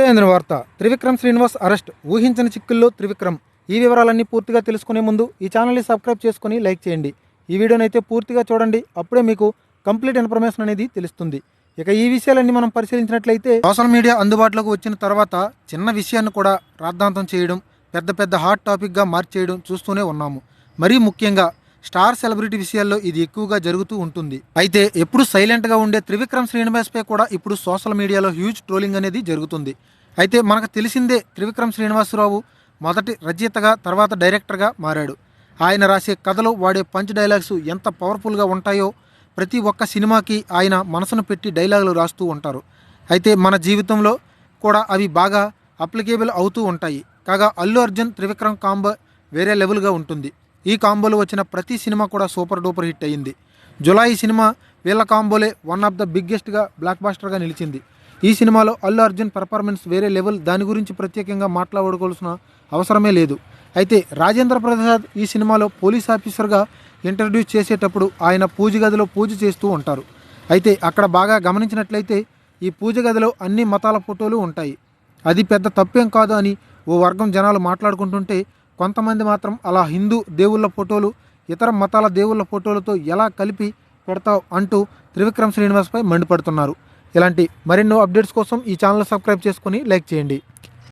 ఇప్పుడే అందిన వార్త. త్రివిక్రమ్ శ్రీనివాస్ అరెస్ట్. ఊహించని చిక్కుల్లో త్రివిక్రమ్. ఈ వివరాలన్నీ పూర్తిగా తెలుసుకునే ముందు ఈ ఛానల్ని సబ్స్క్రైబ్ చేసుకొని లైక్ చేయండి. ఈ వీడియోని అయితే పూర్తిగా చూడండి. అప్పుడే మీకు కంప్లీట్ ఇన్ఫర్మేషన్ అనేది తెలుస్తుంది. ఇక ఈ విషయాలన్నీ మనం పరిశీలించినట్లయితే సోషల్ మీడియా అందుబాటులోకి వచ్చిన తర్వాత చిన్న విషయాన్ని కూడా రాద్ధాంతం చేయడం పెద్ద పెద్ద హాట్ టాపిక్గా మార్చేయడం చూస్తూనే ఉన్నాము. మరీ ముఖ్యంగా స్టార్ సెలబ్రిటీ విషయాల్లో ఇది ఎక్కువగా జరుగుతూ ఉంటుంది. అయితే ఎప్పుడు సైలెంట్గా ఉండే త్రివిక్రమ్ శ్రీనివాస్ పై కూడా ఇప్పుడు సోషల్ మీడియాలో హ్యూజ్ ట్రోలింగ్ అనేది జరుగుతుంది. అయితే మనకు తెలిసిందే త్రివిక్రమ్ శ్రీనివాసరావు మొదటి రచయితగా తర్వాత డైరెక్టర్గా మారాడు. ఆయన రాసే కథలు వాడే పంచ్ డైలాగ్స్ ఎంత పవర్ఫుల్గా ఉంటాయో ప్రతి ఒక్క సినిమాకి ఆయన మనసును పెట్టి డైలాగులు రాస్తూ ఉంటారు. అయితే మన జీవితంలో కూడా అవి బాగా అప్లికేబుల్ అవుతూ ఉంటాయి. కాగా అల్లు అర్జున్ త్రివిక్రమ్ కాంబో వేరే లెవెల్గా ఉంటుంది. ఈ కాంబోలో వచ్చిన ప్రతి సినిమా కూడా సూపర్ డూపర్ హిట్ అయ్యింది. జులాయి సినిమా వీళ్ళ కాంబోలే వన్ ఆఫ్ ద బిగ్గెస్ట్గా బ్లాక్ బాస్టర్గా నిలిచింది. ఈ సినిమాలో అల్లు అర్జున్ పెర్ఫార్మెన్స్ వేరే లెవెల్ దాని గురించి ప్రత్యేకంగా మాట్లాడుకోవాల్సిన అవసరమే లేదు. అయితే రాజేంద్ర ప్రసాద్ ఈ సినిమాలో పోలీస్ ఆఫీసర్గా ఇంట్రడ్యూస్ చేసేటప్పుడు ఆయన పూజ గదిలో పూజ చేస్తూ ఉంటారు. అయితే అక్కడ బాగా గమనించినట్లయితే ఈ పూజ గదిలో అన్ని మతాల ఫోటోలు ఉంటాయి. అది పెద్ద తప్పేం కాదు అని ఓ వర్గం జనాలు మాట్లాడుకుంటుంటే కొంతమంది మాత్రం అలా హిందూ దేవుళ్ళ ఫోటోలు ఇతర మతాల దేవుళ్ళ ఫోటోలతో ఎలా కలిపి పెడతావు అంటూ త్రివిక్రమ్ శ్రీనివాస్పై మండిపడుతున్నారు. ఇలాంటి మరెన్నో అప్డేట్స్ కోసం ఈ ఛానల్ సబ్స్క్రైబ్ చేసుకొని లైక్ చేయండి.